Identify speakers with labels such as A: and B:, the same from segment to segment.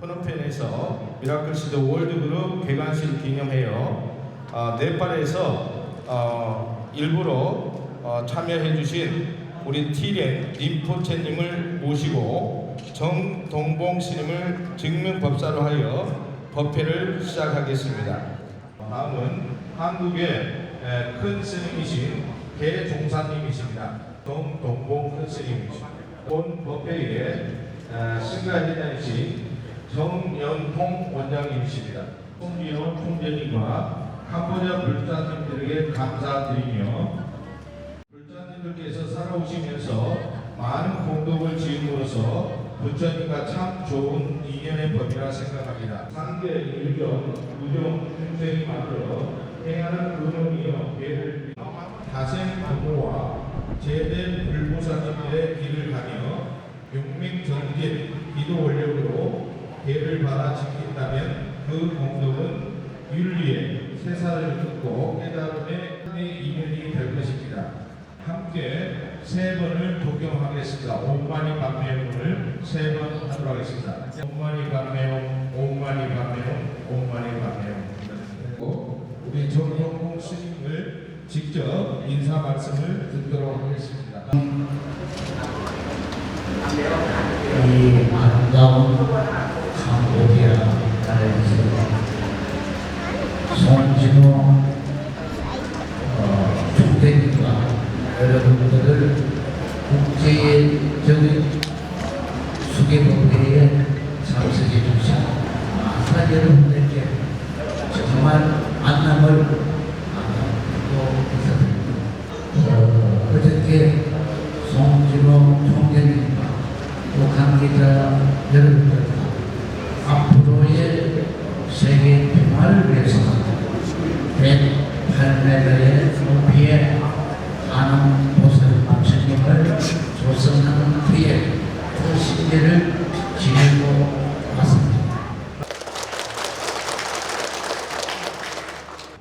A: 프놈펜에서 미라클 시드 월드그룹 개관식을 기념하여 어, 네팔에서 어, 일부러 어, 참여해주신 우리 티렌 림포체님을 모시고 정동봉 스님을 증명법사로 하여 법회를 시작하겠습니다. 다음은 한국의 에, 큰 스님이신 개종사님이십니다. 정동봉 큰 스님이십니다. 본 법회에 승가회장이신 정연홍 원장님이십니다. 송기호 총재님과 캄보디아 불자님들에게 감사드리며 불자님들께서 살아오시면서 많은 공덕을 지음으로써 부처님과 참 좋은 인연의 법이라 생각합니다. 상계, 일경, 우정, 중생이 만들어 행하는 근원이여 배를 다생 부모와 제대 불보살님들의 길을 가며 용맹 정진 기도 원력으로 배를 받아 지킨다면 그 공덕은 윤리에 세사를 듣고 깨달음의 인연이 될 것입니다. 함께 세 번을 독경하겠습니다. 옴마니 감매용을 세 번 하도록 하겠습니다. 옴마니 감매용, 옴마니 감매용, 옴마니 감매용. 우리 정용공 스님을 직접 인사 말씀을 듣도록 하겠습니다.
B: 이 아름다운 송진호 어, 총대님과 여러분들을 국제적인 수계법회에 참석해 주신 마사 여러분들께 정말 만남을 만나고 인사드립니다. 어, 어저께 송진호 총대님과 또 관계자 여러분들과 세계 평화를 위해서 108m의 높이의 하남 보살 부처님을 조성하는 뒤에 그 신계를 지내고 왔습니다.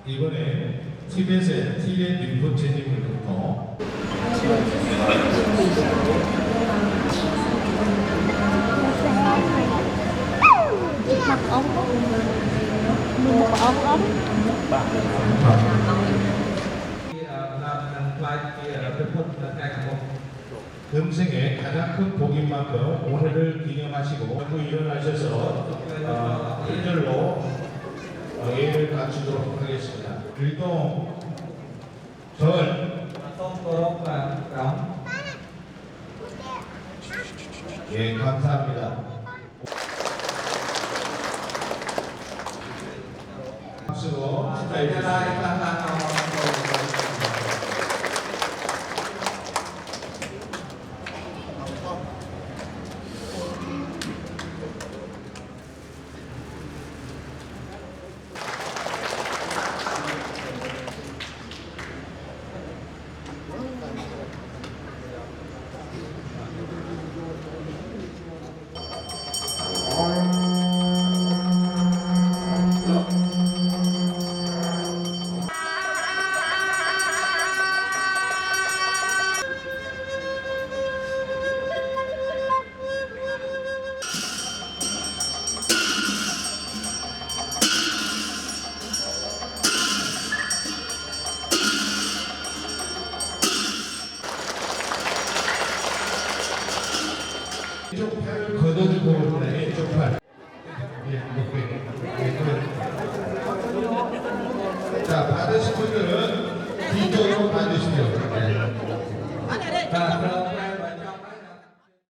A: 이번에 티벳의 티벳 림포체님으로부터
C: mặc ống mình một ống ống
A: เ 금생의 가장 큰 복인 만큼 오늘을 기념하시고 자꾸 일어나셔서 어, 일절로 어, 예를 갖추도록 하겠습니다. 일동 절 예, 감사합니다. 박수로 축하해 주 왼쪽 팔을 걷어주고 오는 왼쪽 팔. 자, 받으신 분들은 뒤쪽으로 받으시면. 네. 자, 그럼